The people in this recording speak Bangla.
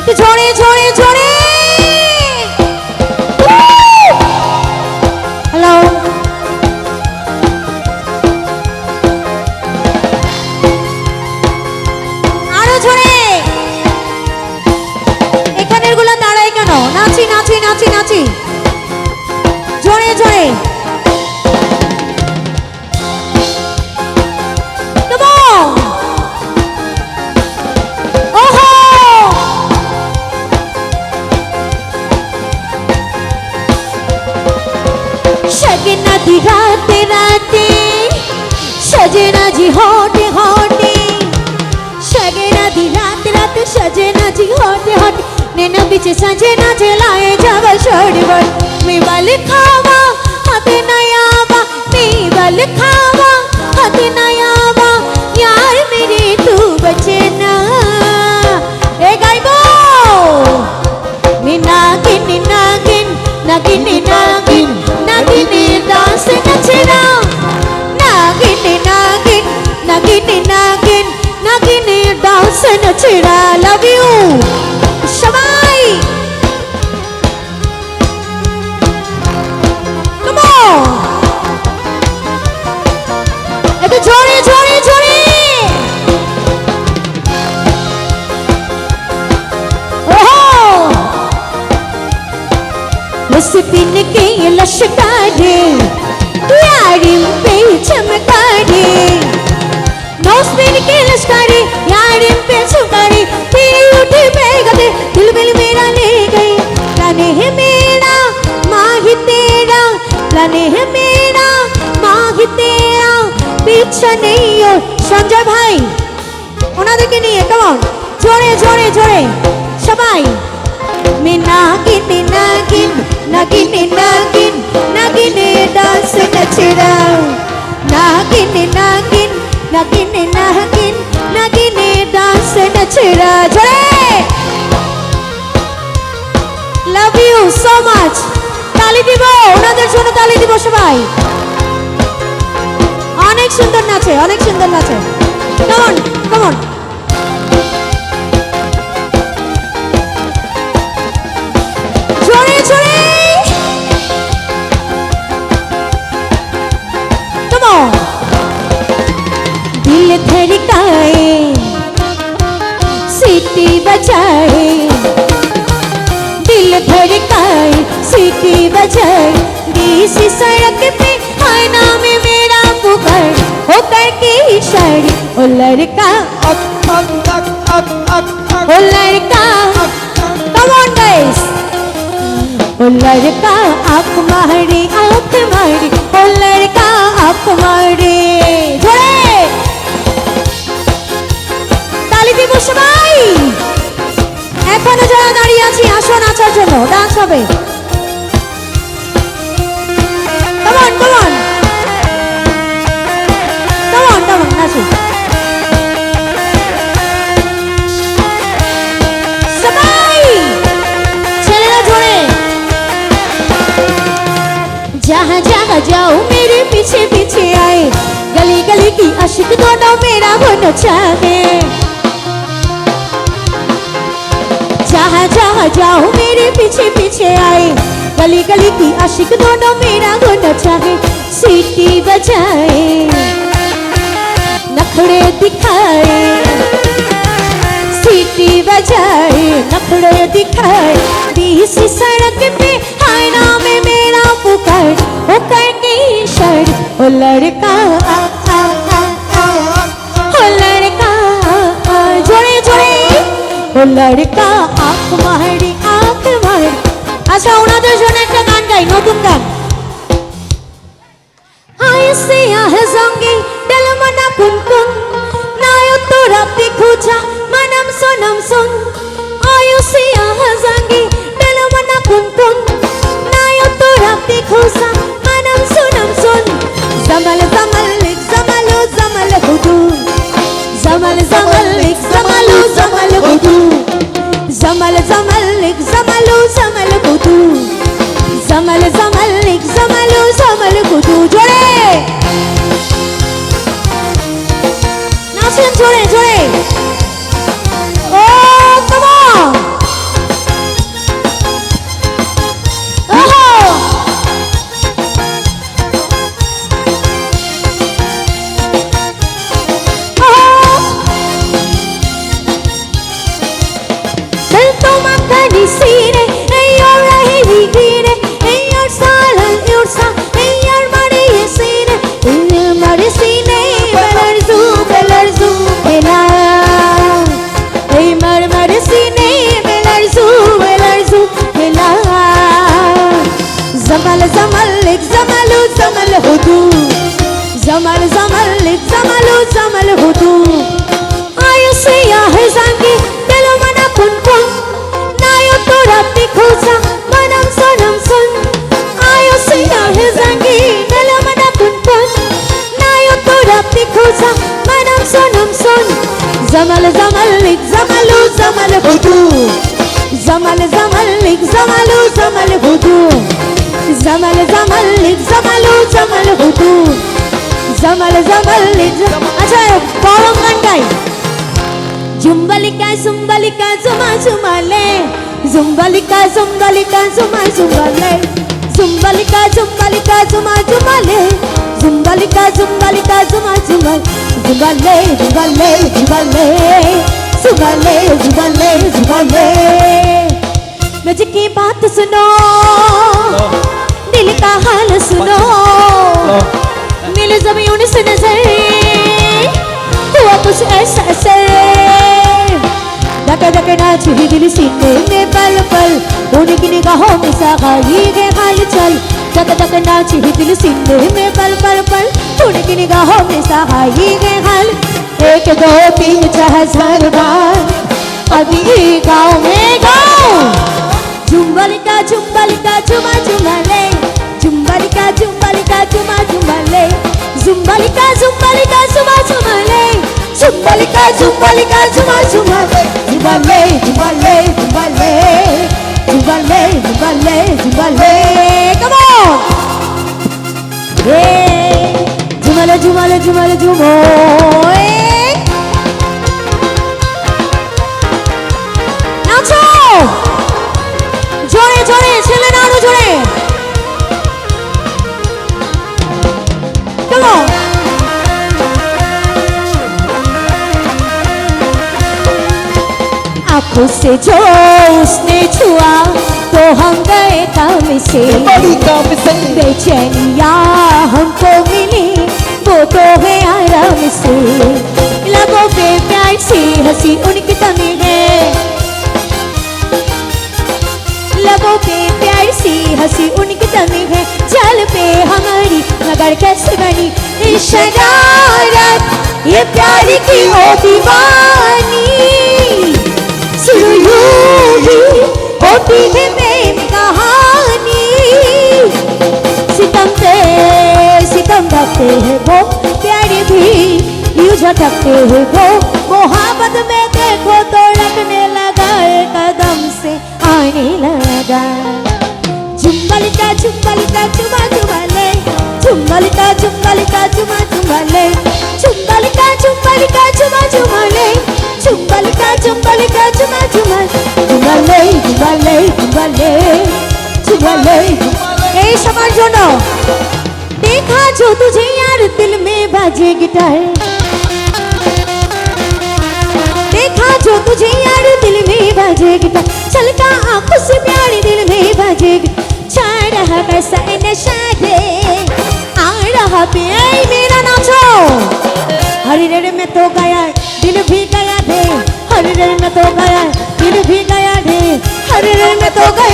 একটু হ্যালো আরও জোরে। এখানেরগুলো দাঁড়ায় কেন? নাচি নাচি নাচি নাচি। জোরে জোরে। রাতে রাতে রাতে, সজনা জি হটে হটে। সজনা দি রাত রাতে, সজনা জি হটে হটে। নেনা বিচে সজনা জলায়ে যাওয়া সরবর। মেবাল খাওয়া হাতে নাই डांस नचना लव यू সবাই Come on! একটু জোরে জোরে জোরে ओहो उस दिन के ये लश्कारे यारी पे चमकारे नौस दिन के लश्कारे यारी पे चमकारे तेरे उठे बैगते दिल मिल मेरा ले गए लाने है मेरा माही तेरा लाने है मेरा माही तेरा पीछा नहीं हो সঞ্জয় ভাই ওনাদেরকে নিয়ে কেমন জোরে জোরে জোরে সবাই মে নাগিন নাগিন নাগিন সবাই অনেক সুন্দর নাচে অনেক সুন্দর নাচে কেমন কেমন জোরে জোরে Come on. दिल धड़काए सीटी बजाए दिल धड़काए सीटी बजाए बीस सड़क पे आईना में मेरा पुकार होकर के इशारे ओ लड़का ओ लड़का कम ऑन गाइस ओ लड़का आंख मारे आंख मारे ओ लड़का आंख मारे জোরে তালি দিব সবাই এখনো যারা দাঁড়িয়ে আছি আসো নাচার জন্য ডান্স হবে Come on. Come on, come on, নাচো সবাই ছেলেরা ধরে যাহা যাহা যাও মেরে পিছে পিছে আয়ে গলি গলি কি আশিক দোনো মেরা হোনো চাহে যাহা যাহা যাও মেরে পিছে পিছে আয়ে गली गली की आशिक दोनों मेरा वो चाहे सीटी बजाए नखड़े दिखाए सीटी बजाए नखड़े दिखाए बीस सड़क पे आईना में मेरा पुकार वो करके शर्ट ओ लड़का ओ लड़का जोड़े जोड़े ओ लड़का आंख मारी আচ্ছা ওনাদের জন্য একটা গান গাই, নতুন গান। আইসে আহ সঙ্গে তেল মনা কুন কুন নায়ক তোরা পিখুচা মানাম সোনাম সোন। zamalik zamalu oh, zamal kutu. Zamal zamalik zamalu oh, zamal kutu. Jore! Now swim jore jore! جمل غدور زمل زمل لك زمل وجمل غدور زمل زمل لك عجائب فاهم غنقاي جنبلكا سنبلكا زما زمالي زنبلكا زنبلكا زما زمالي زنبلكا زنبلكا زما زمالي زنبلكا زنبلكا زما زمال زمالي زمالي زمالي زمالي زمالي زمالي मुझे की बात सुनो। दिल का हाल सुनो। मिले यूँ से नज़र। हुआ कुछ ऐसा असर। धक धक नाची दिल सीने में पल पल। उनकी निगाहों में सगाई है हाल चल। धक धक नाची दिल सीने में पल पल पल। उनकी निगाहों में सगाई है हाल। एक, दो, तीन, चार हज़ार बार। अभी गाँव में गाँव। झुम्बलिका झुम्बलिका झुमा झुमा ले झुम्बलिका झुम्बलिका झुमा झुमा ले झुम्बलिका झुम्बलिका झुमा झुमा ले झुम्बलिका झुम्बलिका झुमा झुमा ले झुमा ले झुमा ले झुमा ले झुमा ले झुमा ले झुमा ले कम ऑन हे झुमा ले झुमा ले झुमा ले झुमो आँखों से जो उसने छुआ तो हम गए तम से। बड़ी काम से। बेचैनिया हमको मिली वो तो है आराम से। लगों पे प्यार सी हँसी उनकी तमी है। लगों पे प्यार सी हँसी उनकी तमी है। चल पे हमारी मगर कैसे बनी? ये प्यार की हो दीवानी रखते हैं वो प्यारे भी यूं झटकते हैं वो मोहब्बत में देखो तो रखने लगा एक कदम से आने लगा झुम्बलिका झुम्बलिका चुमा चुमाले झुम्बलिका झुम्बलिका चुमा चुमाले झुम्बलिका झुम्बलिका चुमा चुमाले झुम्बलिका झुम्बलिका चुमा चुमा झुमाले झुमाले झुमाले झुमाले এই সবার জন্য बाजे गिटार। देखा जो तुझे यार दिल में बाजे गिटार। चलता आँखों से प्यारी दिल में बाजे छा रहा कैसा नशा दे। आ रहा प्यार मेरा नाचो हरी रे में तो गया, दिल भी गया ढे हरी रे में तो गया, दिल भी गया ढे हरी रे में तो गया